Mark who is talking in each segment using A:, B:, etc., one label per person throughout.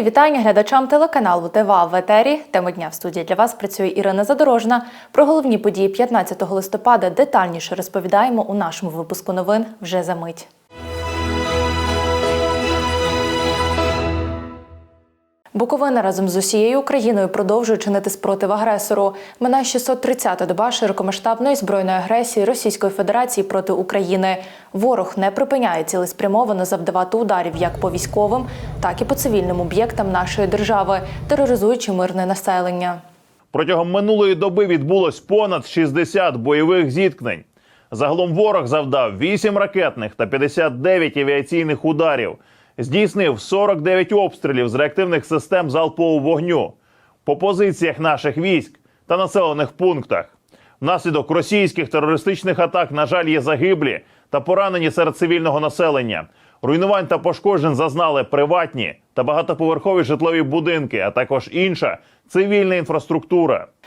A: Мої вітання глядачам телеканалу ТВА в етері. Тема дня в студії для вас працює Ірина Задорожна. Про головні події 15 листопада детальніше розповідаємо у нашому випуску новин вже за мить. Буковина разом з усією Україною продовжує чинити спротив агресору. Минає 630-та доба широкомасштабної збройної агресії Російської Федерації проти України. Ворог не припиняє цілеспрямовано завдавати ударів як по військовим, так і по цивільним об'єктам нашої держави, тероризуючи мирне населення.
B: Протягом минулої доби відбулось понад 60 бойових зіткнень. Загалом ворог завдав 8 ракетних та 59 авіаційних ударів, здійснив 49 обстрілів з реактивних систем залпового вогню по позиціях наших військ та населених пунктах. Внаслідок російських терористичних атак, на жаль, є загиблі та поранені серед цивільного населення. Руйнувань та пошкоджень зазнали приватні та багатоповерхові житлові будинки, а також інша цивільна інфраструктура.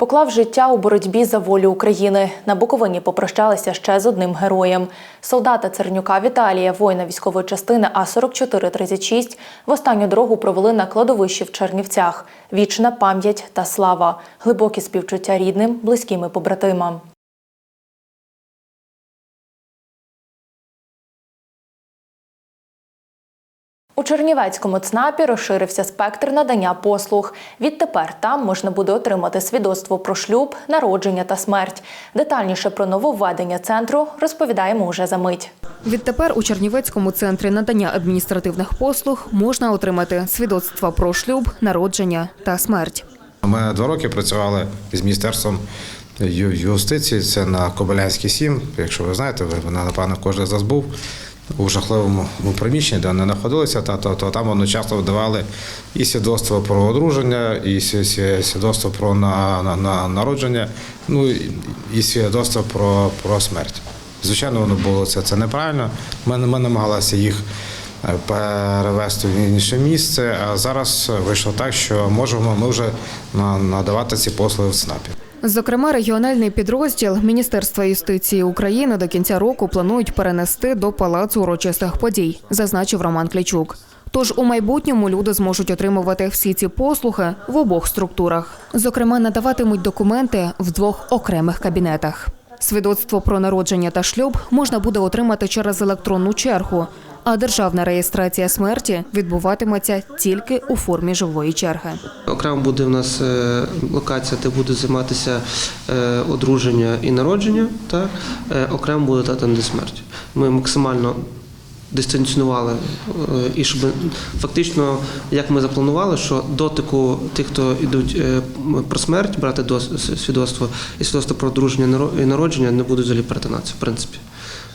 A: Поклав життя у боротьбі за волю України. На Буковині попрощалися ще з одним героєм. Солдата Цернюка Віталія, воїна військової частини А 4436 в останню дорогу провели на кладовищі в Чернівцях. Вічна пам'ять та слава, глибокі співчуття рідним, близьким і побратимам. У Чернівецькому ЦНАПі розширився спектр надання послуг. Відтепер там можна буде отримати свідоцтво про шлюб, народження та смерть. Детальніше про нововведення центру розповідаємо уже за мить.
C: Відтепер у Чернівецькому центрі надання адміністративних послуг можна отримати свідоцтва про шлюб, народження та смерть.
D: Ми два роки працювали з міністерством юстиції. Це на Кобилянській 7. Якщо ви знаєте, ви напевно кожен з нас був у жахливому приміщенні, де вони знаходилися, та то, то там одночасно видавали і свідоцтво про одруження, і сві- сві- свідоцтво про на, на, на народження, ну і- свідоцтво про, про смерть. Звичайно, воно було це, це неправильно. Ми, ми намагалися їх е, перевести в інше місце. А зараз вийшло так, що можемо ми вже надавати ці послуги в ЦНАПі.
C: Зокрема, регіональний підрозділ Міністерства юстиції України до кінця року планують перенести до палацу урочистих подій, зазначив Роман Клічук. Тож у майбутньому люди зможуть отримувати всі ці послуги в обох структурах. Зокрема, надаватимуть документи в двох окремих кабінетах. Свідоцтво про народження та шлюб можна буде отримати через електронну чергу, а державна реєстрація смерті відбуватиметься тільки у формі живої черги.
E: Окремо буде в нас е, локація, де буде займатися е, одруження і народження, так? Е, окремо буде та там, де смерть. Ми максимально дистанціонували і щоб фактично, як ми запланували, що дотику тих, хто йдуть про смерть, брати свідоцтво і свідоцтво про одруження і народження не будуть взагалі перетинатися, в принципі.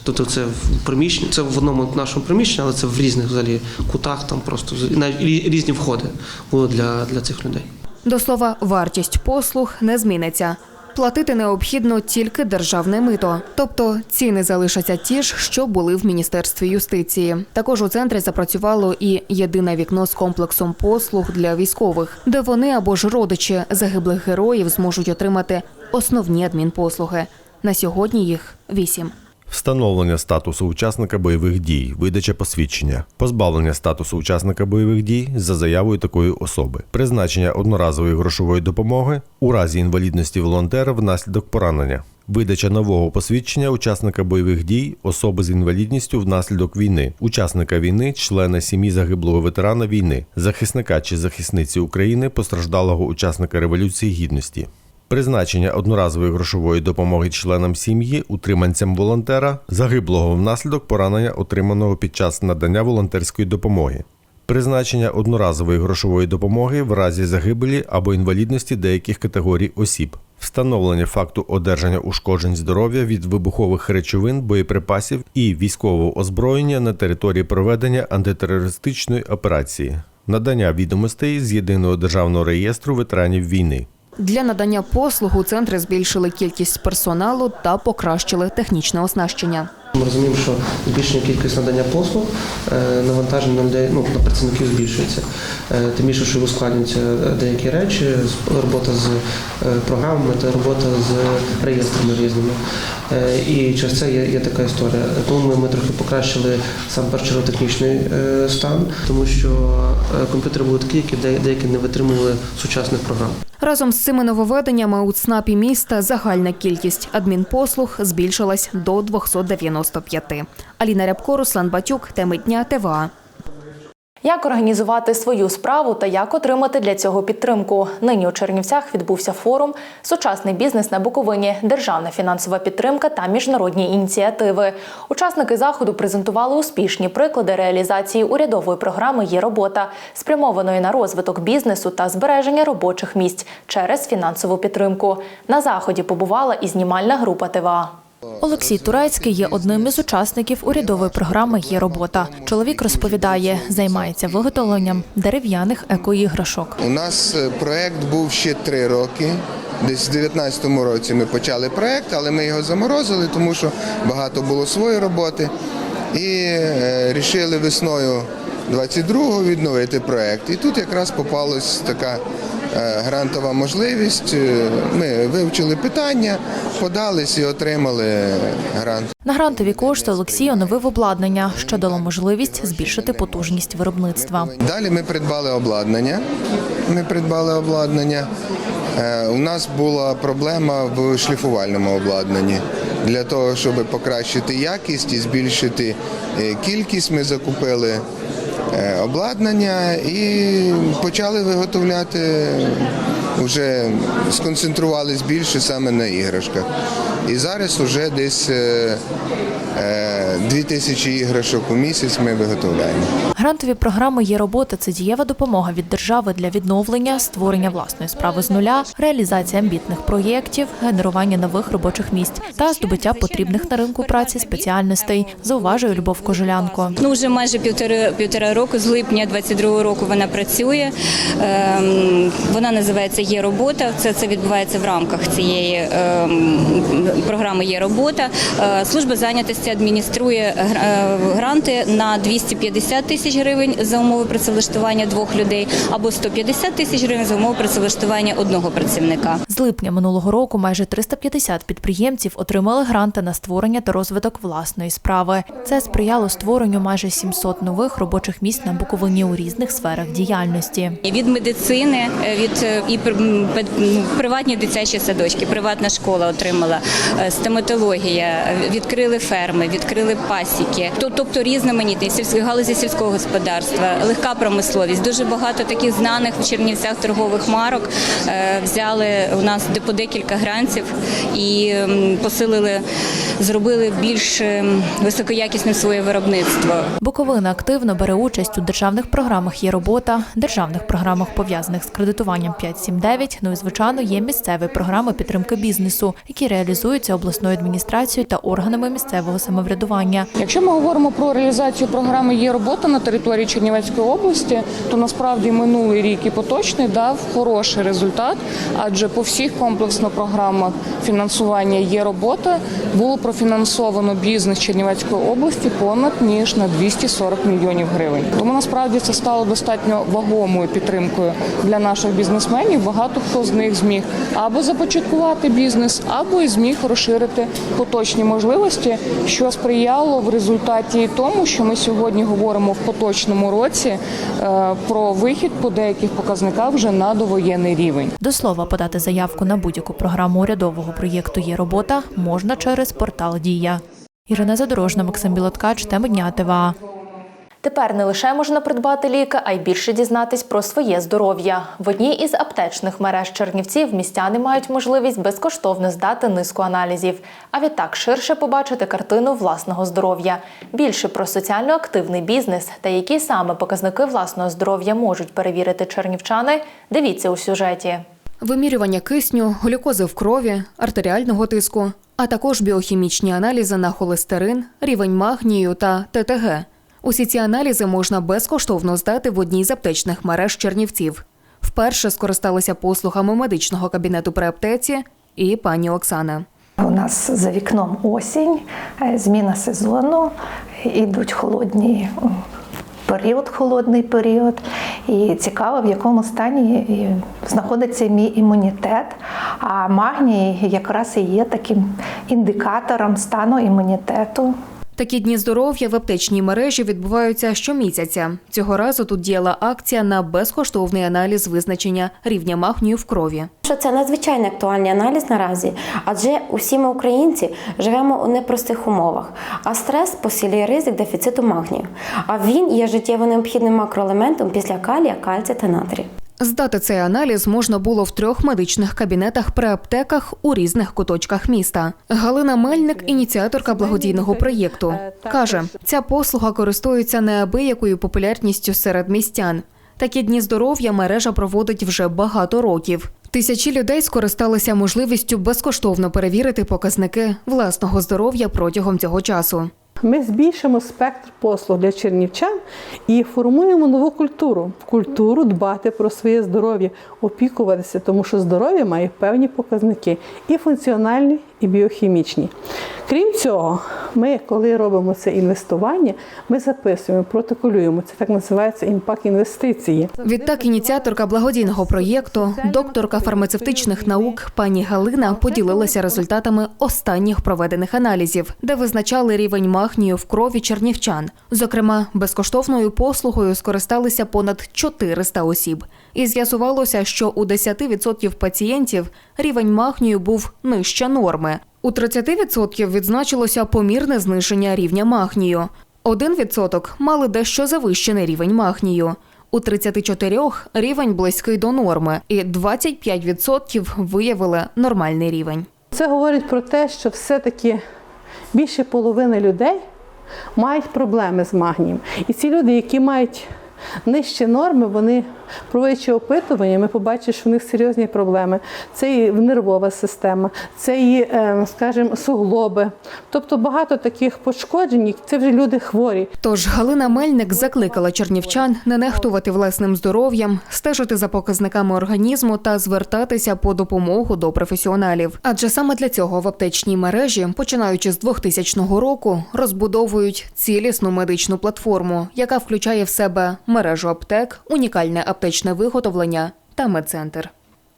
E: Тобто це в приміщенні, це в одному нашому приміщенні, але це в різних взагалі кутах, там просто навіть різні входи будуть для, для цих людей.
C: До слова, вартість послуг не зміниться. Платити необхідно тільки державне мито, тобто ціни залишаться ті ж, що були в міністерстві юстиції. Також у центрі запрацювало і єдине вікно з комплексом послуг для військових, де вони або ж родичі загиблих героїв зможуть отримати основні адмінпослуги. На сьогодні їх вісім.
F: Встановлення статусу учасника бойових дій, видача посвідчення, позбавлення статусу учасника бойових дій за заявою такої особи, призначення одноразової грошової допомоги у разі інвалідності волонтера внаслідок поранення, видача нового посвідчення учасника бойових дій, особи з інвалідністю внаслідок війни, учасника війни, члена сім'ї загиблого ветерана війни, захисника чи захисниці України, постраждалого учасника революції гідності. Призначення одноразової грошової допомоги членам сім'ї, утриманцям волонтера, загиблого внаслідок поранення, отриманого під час надання волонтерської допомоги. Призначення одноразової грошової допомоги в разі загибелі або інвалідності деяких категорій осіб. Встановлення факту одержання ушкоджень здоров'я від вибухових речовин, боєприпасів і військового озброєння на території проведення антитерористичної операції. Надання відомостей з єдиного державного реєстру ветеранів війни.
C: Для надання послуг у центри збільшили кількість персоналу та покращили технічне оснащення.
E: Ми розуміємо, що збільшення кількість надання послуг, е, навантаження на людей, ну, на працівників збільшується. Е, Тим більше, що ускладнюються деякі речі, робота з е, програмами та робота з реєстрами різними. Е, І через це є, є така історія. Тому ми, ми трохи покращили сам першочергово-технічний е, стан, тому що е, комп'ютери були такі, які де- деякі не витримували сучасних програм.
C: Разом з цими нововведеннями у ЦНАПі міста загальна кількість адмінпослуг збільшилась до 295. Аліна Рябко, Руслан Батюк, теми дня ТВА.
A: Як організувати свою справу та як отримати для цього підтримку? Нині у Чернівцях відбувся форум Сучасний бізнес на Буковині, державна фінансова підтримка та міжнародні ініціативи. Учасники заходу презентували успішні приклади реалізації урядової програми Є робота, спрямованої на розвиток бізнесу та збереження робочих місць через фінансову підтримку. На заході побувала і знімальна група ТВА. Олексій Турецький є одним із учасників урядової програми Є робота. Чоловік розповідає, займається виготовленням дерев'яних екоіграшок.
G: У нас е, проект був ще три роки. Десь в 2019 році ми почали проект, але ми його заморозили, тому що багато було своєї роботи. І е, рішили весною 22-го відновити проект. І тут якраз попалась така грантова можливість. Е, Ми вивчили питання, подались і отримали грант.
A: На грантові кошти Олексій оновив обладнання, що дало можливість збільшити потужність виробництва.
G: Далі ми придбали обладнання. Ми придбали обладнання. Е, У нас була проблема в шліфувальному обладнанні. Для того, щоб покращити якість і збільшити е, кількість, ми закупили е, обладнання і почали виготовляти. Вже сконцентрувались більше саме на іграшках. І зараз вже десь е, е, 2000 іграшок у місяць ми виготовляємо.
A: Грантові програми є робота. Це дієва допомога від держави для відновлення, створення власної справи з нуля, реалізація амбітних проєктів, генерування нових робочих місць та здобуття потрібних на ринку праці спеціальностей. Зауважує Любов Кожелянко.
H: Ну, вже майже півтори, півтора року, з липня 22 року вона працює. Ем, вона називається Є робота. Це, це відбувається в рамках цієї ем, програми Є робота. Е, Служба зайнятості адмініструє е, гранти на 250 тисяч гривень за умови працевлаштування двох людей або 150 тисяч гривень за умови працевлаштування одного працівника.
A: З липня минулого року майже 350 підприємців отримали гранти на створення та розвиток власної справи. Це сприяло створенню майже 700 нових робочих місць на Буковині у різних сферах діяльності.
H: Від медицини, е, від і приватні дитячі садочки, приватна школа отримала стоматологія, е, відкрили ферми, відкрили пасіки, тобто різноманітні сільські галузі сільського господарства, легка промисловість. Дуже багато таких знаних в Чернівцях торгових марок е, взяли у нас по декілька грантів і посилили, зробили більш ем, високоякісним своє виробництво.
A: Буковина активно бере участь у державних програмах Є робота, державних програмах пов'язаних з кредитуванням 579, Ну і звичайно є місцеві програми підтримки бізнесу, які реалізуються обласною адміністрацією та органами місцевого самоврядування.
I: Якщо ми говоримо про реалізацію програми Є робота на території Чернівецької області, то насправді минулий рік і поточний дав хороший результат, адже по всіх комплексно програмах фінансування є робота було профінансовано бізнес Чернівецької області понад ніж на 240 мільйонів гривень. Тому насправді це стало достатньо вагомою підтримкою для наших бізнесменів. Багато хто з них зміг або започаткувати бізнес, або і зміг розширити поточні можливості, що сприяло в результаті тому, що ми сьогодні говоримо в поточному році е, про вихід по деяких показниках вже на довоєнний рівень.
A: До слова, подати заявку на будь-яку програму урядового проєкту Є робота можна через портал Дія. Ірина Задорожна, Максим Білоткач, теми дня ТВА. Тепер не лише можна придбати ліки, а й більше дізнатись про своє здоров'я. В одній із аптечних мереж Чернівців містяни мають можливість безкоштовно здати низку аналізів, а відтак ширше побачити картину власного здоров'я. Більше про соціально активний бізнес та які саме показники власного здоров'я можуть перевірити чернівчани. Дивіться у сюжеті.
C: Вимірювання кисню, глюкози в крові, артеріального тиску, а також біохімічні аналізи на холестерин, рівень магнію та ТТГ. Усі ці аналізи можна безкоштовно здати в одній з аптечних мереж Чернівців. Вперше скористалася послугами медичного кабінету при аптеці і пані Оксана.
J: У нас за вікном осінь, е, зміна сезону, ідуть холодні період, холодний період. І цікаво, в якому стані е, знаходиться мій імунітет. А магній якраз і є таким індикатором стану імунітету.
C: Такі дні здоров'я в аптечній мережі відбуваються щомісяця. Цього разу тут діяла акція на безкоштовний аналіз визначення рівня магнію в крові.
K: Що це надзвичайно актуальний аналіз наразі, адже усі ми українці живемо у непростих умовах, а стрес посилює ризик дефіциту магнію. А він є життєво необхідним макроелементом після калія, кальція та натрію.
C: Здати цей аналіз можна було в трьох медичних кабінетах при аптеках у різних куточках міста. Галина Мельник, ініціаторка благодійного проєкту, каже, ця послуга користується неабиякою популярністю серед містян. Такі дні здоров'я мережа проводить вже багато років. Тисячі людей скористалися можливістю безкоштовно перевірити показники власного здоров'я протягом цього часу.
L: Ми збільшимо спектр послуг для чернівчан і формуємо нову культуру культуру дбати про своє здоров'я, опікуватися, тому що здоров'я має певні показники і функціональні, і біохімічні. Крім цього, ми, коли робимо це інвестування, ми записуємо, протоколюємо. Це так називається імпакт інвестиції.
C: Відтак, ініціаторка благодійного проєкту, докторка фармацевтичних наук пані Галина поділилася результатами останніх проведених аналізів, де визначали рівень магнію в крові чернівчан. Зокрема, безкоштовною послугою скористалися понад 400 осіб. І з'ясувалося, що у 10% пацієнтів рівень магнію був нижче норми. У 30% відзначилося помірне зниження рівня магнію. 1% мали дещо завищений рівень магнію. У 34 рівень близький до норми, і 25% виявили нормальний рівень.
L: Це говорить про те, що все-таки більше половини людей мають проблеми з магнієм. І ці люди, які мають нижчі норми, вони, проводячи опитування, ми побачили, що в них серйозні проблеми. Це і нервова система, це і, е, скажімо, суглоби. Тобто багато таких пошкоджень, це вже люди хворі.
C: Тож Галина Мельник закликала чернівчан не нехтувати власним здоров'ям, стежити за показниками організму та звертатися по допомогу до професіоналів. Адже саме для цього в аптечній мережі, починаючи з 2000 року, розбудовують цілісну медичну платформу, яка включає в себе мережу аптек, унікальне аптечне виготовлення та медцентр.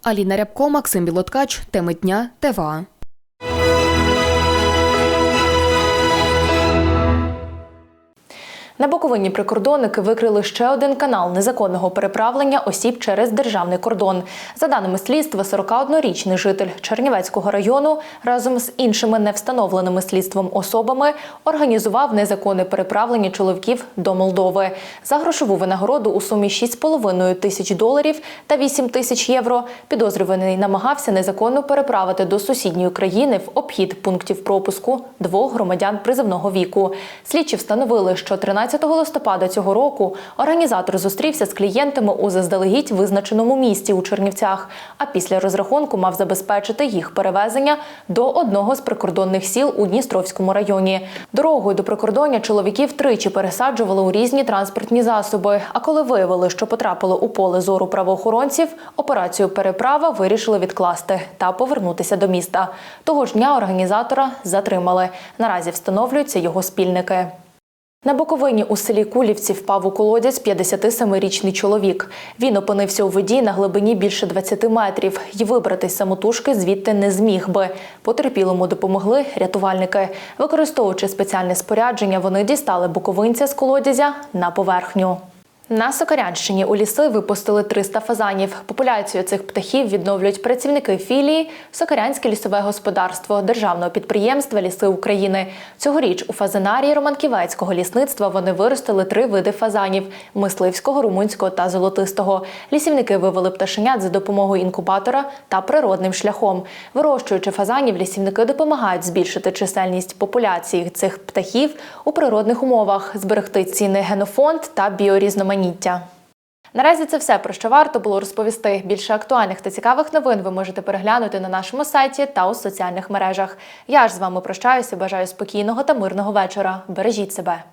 C: Аліна Рябко, Максим Білоткач, теми дня, ТВА.
A: На Буковині прикордонники викрили ще один канал незаконного переправлення осіб через державний кордон. За даними слідства, 41-річний житель Чернівецького району разом з іншими невстановленими слідством особами організував незаконне переправлення чоловіків до Молдови. За грошову винагороду у сумі 6,5 тисяч доларів та 8 тисяч євро підозрюваний намагався незаконно переправити до сусідньої країни в обхід пунктів пропуску двох громадян призовного віку. Слідчі встановили, що 13 листопада цього року організатор зустрівся з клієнтами у заздалегідь визначеному місті у Чернівцях, а після розрахунку мав забезпечити їх перевезення до одного з прикордонних сіл у Дністровському районі. Дорогою до прикордоння чоловіків тричі пересаджували у різні транспортні засоби. А коли виявили, що потрапили у поле зору правоохоронців, операцію переправа вирішили відкласти та повернутися до міста. Того ж дня організатора затримали. Наразі встановлюються його спільники. На Буковині у селі Кулівці впав у колодязь 57-річний чоловік. Він опинився у воді на глибині більше 20 метрів і вибратись самотужки звідти не зміг би. Потерпілому допомогли рятувальники. Використовуючи спеціальне спорядження, вони дістали буковинця з колодязя на поверхню. На Сокарянщині у ліси випустили 300 фазанів. Популяцію цих птахів відновлюють працівники філії Сокарянське лісове господарство державного підприємства Ліси України. Цьогоріч у фазанарії Романківецького лісництва вони виростили три види фазанів: мисливського, румунського та золотистого. Лісівники вивели пташенят за допомогою інкубатора та природним шляхом. Вирощуючи фазанів, лісівники допомагають збільшити чисельність популяції цих птахів у природних умовах, зберегти цінний генофонд та біорізноманіття. Наразі це все про що варто було розповісти. Більше актуальних та цікавих новин ви можете переглянути на нашому сайті та у соціальних мережах. Я ж з вами прощаюся. Бажаю спокійного та мирного вечора. Бережіть себе.